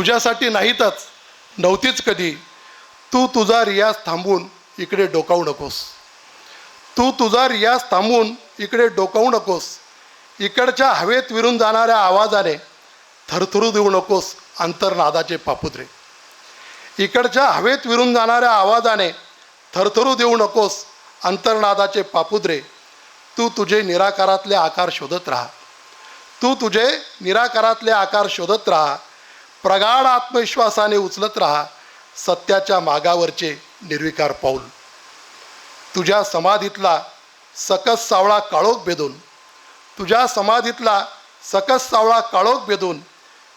तुझ्यासाठी नाहीतच नव्हतीच कधी. तू तुझा रियाज थांबून इकडे डोकावू नकोस. तू तुझा रियाज थांबून इकडे डोकावू नकोस. इकडच्या हवेत विरून जाणाऱ्या आवाजाने थरथरू देऊ नकोस अंतर्नादाचे पापुद्रे. इकडच्या हवेत विरून जाणाऱ्या आवाजाने थरथरू देऊ नकोस अंतर्नादाचे पापुद्रे. तू तुझे निराकारातले आकार शोधत राहा. तू तुझे निराकारातले आकार शोधत राहा. प्रगाढ आत्मविश्वासाने उचलत राहा सत्याच्या मागावरचे निर्विकार पाऊल. तुझ्या समाधीतला सकस सावळा काळोख बेदून तुझ्या समाधीतला सकस सावळा काळोख बेदून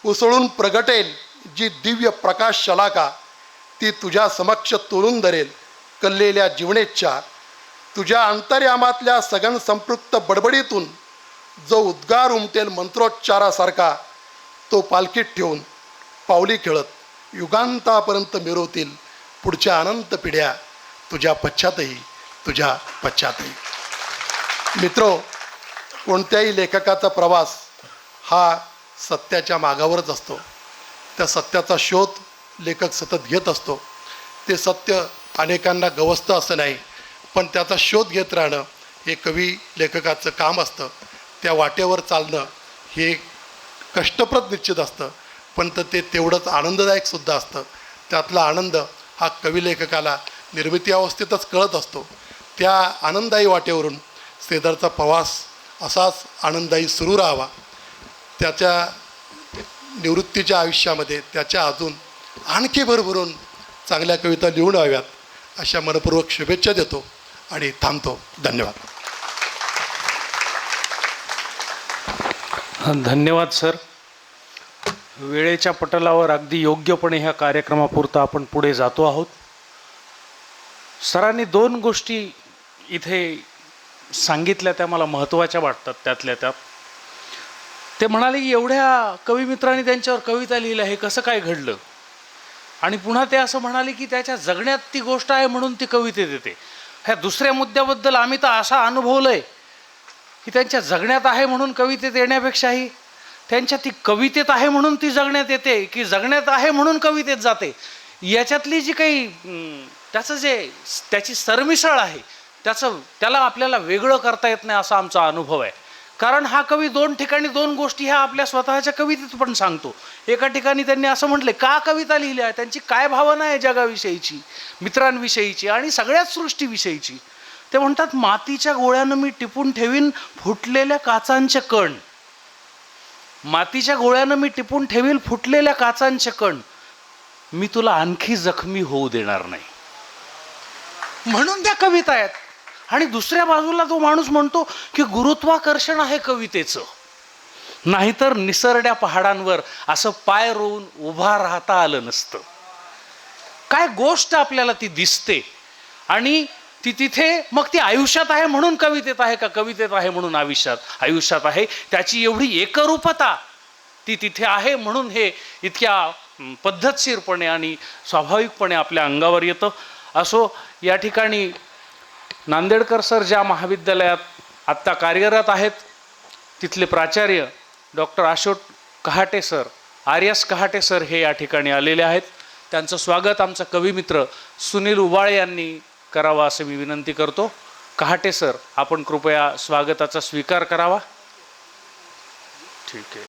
उसळून प्रगटेल जी दिव्य प्रकाश शलाका ती तुझ्या समक्ष तोलून धरेल कल्लेल्या जीवनेच्छा. तुझ्या अंतर्यामातल्या सगन संपृक्त बडबडीतून जो उद्गार उमटेल मंत्रोच्चारासारखा तो पालखीत ठेवून पावली खेळत युगांतापर्यंत मिरवतील पुढच्या अनंत पिढ्या तुझ्या पश्चातही तुझ्या पश्चातही. मित्रो कोणत्याही लेखकाचा प्रवास हा सत्याच्या मागावरच असतो. त्या सत्याचा शोध लेखक सतत घेत असतो. ते सत्य अनेकांना गवसतं असं नाही पण त्याचा शोध घेत राहणं हे कवी लेखकाचं काम असतं. त्या वाटेवर चालणं हे कष्टप्रद निश्चित असतं. पण तर ते तेवढंच आनंददायकसुद्धा असतं. त्यातला आनंद हा कवी लेखकाला निर्मिती अवस्थेतच कळत असतो. त्या आनंददायी वाटेवरून श्रीधरचा प्रवास असाच आनंददायी सुरू राहावा. त्याच्या निवृत्तीच्या आयुष्यामध्ये त्याच्या अजून आणखी भरभरून चांगल्या कविता लिहून व्हाव्यात अशा मनपूर्वक शुभेच्छा देतो आणि थांबतो. धन्यवाद. धन्यवाद सर. वेळेच्या पटलावर अगदी योग्यपणे ह्या कार्यक्रमापुरतं आपण पुढे जातो आहोत. सरांनी दोन गोष्टी इथे सांगितल्या त्या मला महत्त्वाच्या वाटतात त्यातल्या त्यात. ते म्हणाले की एवढ्या कविमित्रांनी त्यांच्यावर कविता लिहिल्या हे कसं काय घडलं? आणि पुन्हा ते असं म्हणाले की त्याच्या जगण्यात ती गोष्ट आहे म्हणून ती कवितेत येते ह्या दुसऱ्या मुद्द्याबद्दल आम्ही तर असा अनुभवलं आहे की त्यांच्या जगण्यात आहे म्हणून कवितेत येण्यापेक्षाही त्यांच्या ती कवितेत आहे म्हणून ती जगण्यात येते की जगण्यात आहे म्हणून कवितेत जाते. याच्यातली जी काही त्याचं जे त्याची सरमिसळ आहे त्याचं त्याला आपल्याला वेगळं करता येत नाही असा आमचा अनुभव आहे. कारण हा कवी दोन ठिकाणी दोन गोष्टी ह्या आपल्या स्वतःच्या कवितेत पण सांगतो. एका ठिकाणी त्यांनी असं म्हटले का कविता लिहिल्या? आहे त्यांची काय भावना आहे जगाविषयीची मित्रांविषयीची आणि सगळ्याच सृष्टीविषयीची? ते म्हणतात मातीच्या गोळ्यानं मी टिपून ठेवीन फुटलेल्या काचांचे कण. मातीच्या गोळ्यानं मी टिपून ठेवील फुटलेल्या काचांचे कण. मी तुला आणखी जखमी होऊ देणार नाही. म्हणून त्या कविता आहेत. आणि दुसऱ्या बाजूला तो माणूस म्हणतो की गुरुत्वाकर्षण आहे कवितेचं. नाहीतर निसरड्या पहाडांवर असं पाय रोवून उभा राहता आलं नसतं. काय गोष्ट आपल्याला ती दिसते. आणि ती तिथे मग ती आयुष्यात आहे म्हणून कवितेत आहे का? कवितेत आहे म्हणून आयुष्यात. आयुष्यात आहे त्याची एवढी एकरूपता ती तिथे आहे म्हणून हे इतक्या पद्धतशीरपणे आणि स्वाभाविकपणे आपल्या अंगावर येतं. असो या ठिकाणी नांदेडकर सर ज्या महाविद्यालयात आत्ता कार्यरत आहेत तिथले प्राचार्य doctor Ashok Kahate sir R S Kahate sir हे या ठिकाणी आलेले आहेत. त्यांचं स्वागत आमचा कविमित्र सुनील उबाळे यांनी करावा असं मी विनंती करतो. कहाटे सर आपण कृपया स्वागताचा स्वीकार करावा. ठीक आहे.